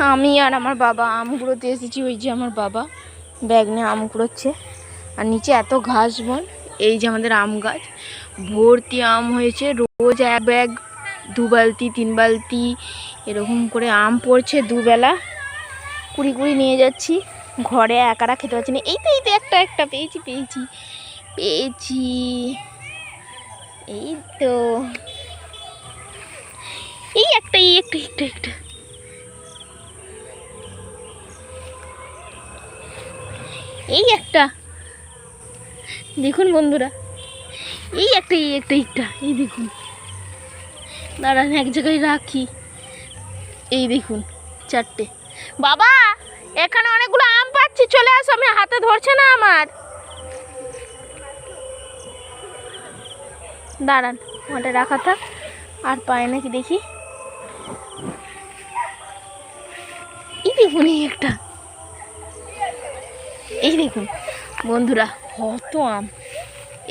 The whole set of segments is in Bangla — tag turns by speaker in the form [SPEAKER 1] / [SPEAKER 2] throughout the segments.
[SPEAKER 1] আমি আর আমার বাবা আম কুড়োতে এসেছি, ওই যে আমার বাবা। ব্যাগ নিয়ে আম কুড়োচ্ছে। আর নিচে এত ঘাস বন এই যে আমাদের আম গাছ। ভর্তি আম হয়েছে, রোজ এক ব্যাগ, দু বালতি, তিন বালতি, এরকম করে আম পড়ছে দুবেলা। কুড়ি কুড়ি নিয়ে যাচ্ছি। ঘরে একারা খেতে পারছি না। এই তো এই তো, একটা একটা, পেয়েছি পেয়েছি পেয়েছি। এই তো। এই একটা এই একটা একটা একটা। এই একটা। দেখুন বন্ধুরা, এই একটা এই একটা একটা এই দেখুন। দাঁড়ান এক জায়গায় রাখি। এই দেখুন, চারটে। বাবা, এখানে অনেকগুলো আম পাচ্ছি, চলে আসো, আমি হাতে ধরছে না আমার। দাঁড়ান, ওটা রাখা থাক, আর পায় নাকি দেখি। এই দেখুন, এই একটা। এই দেখুন, বন্ধুরা, কত আম।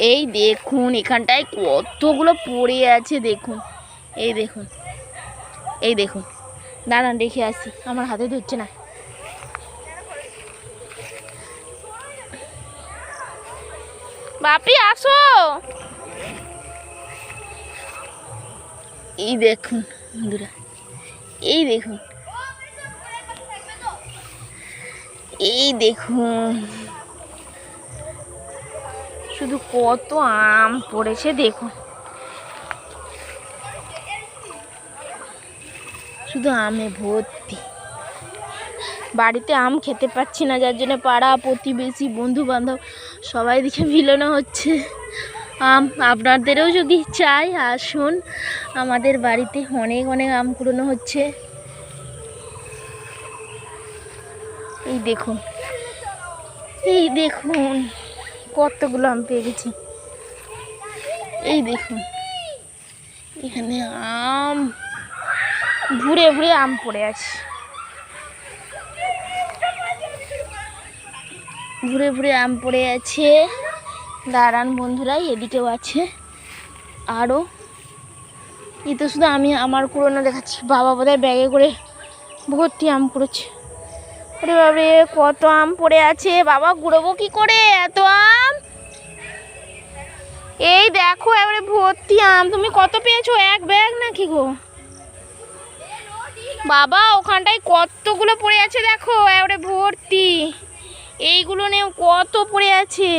[SPEAKER 1] এই দেখুন, এখানটায় কতগুলো পড়ে আছে, দেখুন। এই দেখুন এই দেখুন। দাঁড়ান, দেখে আসি। আমার হাতে ধরছে না। বাপি, আসো। এই দেখুন, বন্ধুরা, এই দেখুন। এই দেখুন। শুধু কত আম পড়েছে, দেখুন। শুধু আমে ভর্তি। বাড়িতে আম খেতে পাচ্ছি না, যার জন্য পাড়া, প্রতিবেশী বন্ধু বান্ধব সবাই দিকে মিলনো হচ্ছে। আম আপনাদেরও যদি চাই, আসুন। আমাদের বাড়িতে অনেক অনেক আম কুড়োনো হচ্ছে। এই দেখুন এই দেখুন, কতগুলো আম পেয়ে গেছি। এই দেখুন, এখানে আম ঘুরে ঘুরে আম পড়ে আছে। ঘুরে ঘুরে আম পড়ে আছে। দাঁড়ান বন্ধুরা, এদিকেও আছে। আরও এই তো শুধু আমি, আমার কুড়োনো দেখাচ্ছি। বাবা বোধহয় ব্যাগে করে ভর্তি আম করেছে ওরে বাবরে কত আম পড়ে আছে। বাবা ঘুরবো কি করে? এত আম? এই দেখো, এবারে ভর্তি আম। তুমি কত পেয়েছ? এক ব্যাগ নাকি গো? বাবা, ওখানটায় কতগুলো পড়ে আছে দেখো, এবারে ভর্তি। এইগুলো নিয়ে কত পড়ে আছে?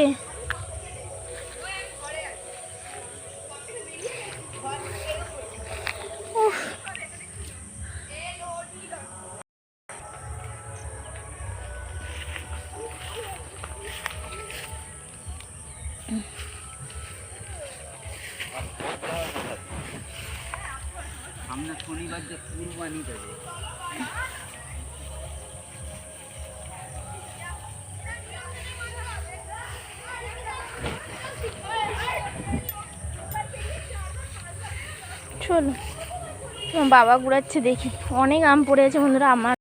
[SPEAKER 2] দেবে।
[SPEAKER 1] চলো বাবা ঘুরাচ্ছে দেখি। অনেক আম পড়ে আছে বন্ধুরা আমার